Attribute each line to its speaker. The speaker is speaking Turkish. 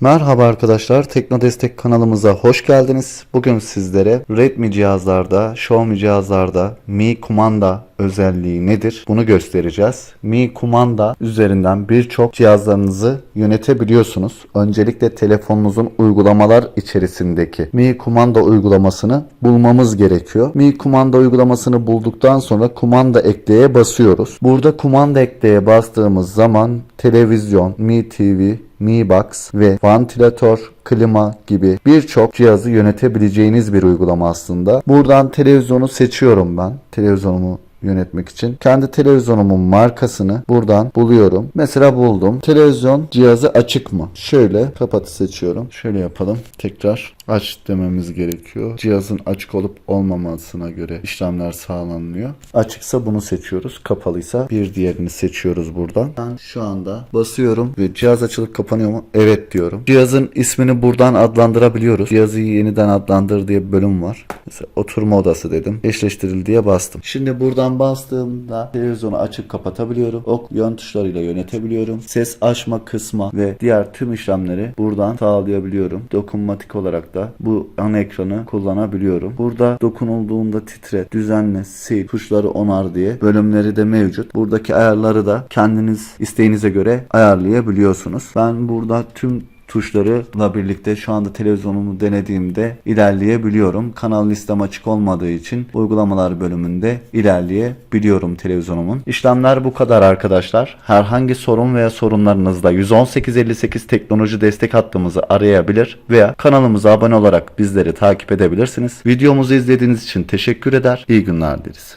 Speaker 1: Merhaba arkadaşlar, Tekno Destek kanalımıza hoş geldiniz. Bugün sizlere Redmi cihazlarda, Xiaomi cihazlarda Mi kumanda özelliği nedir? Bunu göstereceğiz. Mi kumanda üzerinden birçok cihazlarınızı yönetebiliyorsunuz. Öncelikle telefonunuzun uygulamalar içerisindeki Mi kumanda uygulamasını bulmamız gerekiyor. Mi kumanda uygulamasını bulduktan sonra kumanda ekleye basıyoruz. Burada kumanda ekleye bastığımız zaman televizyon, Mi TV, Mi Box ve vantilatör, klima gibi birçok cihazı yönetebileceğiniz bir uygulama aslında. Buradan televizyonu seçiyorum ben. Televizyonumu yönetmek için. Kendi televizyonumun markasını buradan buluyorum. Mesela buldum. Televizyon cihazı açık mı? Şöyle kapatı seçiyorum. Şöyle yapalım. Tekrar aç dememiz gerekiyor. Cihazın açık olup olmamasına göre işlemler sağlanıyor. Açıksa bunu seçiyoruz. Kapalıysa bir diğerini seçiyoruz buradan. Ben şu anda basıyorum ve cihaz açılıp kapanıyor mu? Evet diyorum. Cihazın ismini buradan adlandırabiliyoruz. Cihazı yeniden adlandır diye bir bölüm var. Mesela oturma odası dedim. Eşleştiril diye bastım. Şimdi buradan bastığımda televizyonu açıp kapatabiliyorum. Ok yön tuşlarıyla yönetebiliyorum. Ses açma, kısma ve diğer tüm işlemleri buradan sağlayabiliyorum. Dokunmatik olarak da bu ana ekranı kullanabiliyorum. Burada dokunulduğunda titre, düzenle, sil, tuşları onar diye bölümleri de mevcut. Buradaki ayarları da kendiniz isteğinize göre ayarlayabiliyorsunuz. Ben burada tüm tuşlarıyla birlikte şu anda televizyonumu denediğimde ilerleyebiliyorum. Kanal listem açık olmadığı için uygulamalar bölümünde ilerleyebiliyorum televizyonumun. İşlemler bu kadar arkadaşlar. Herhangi sorun veya sorunlarınızda 11858 teknoloji destek hattımızı arayabilir veya kanalımıza abone olarak bizleri takip edebilirsiniz. Videomuzu izlediğiniz için teşekkür eder. İyi günler dileriz.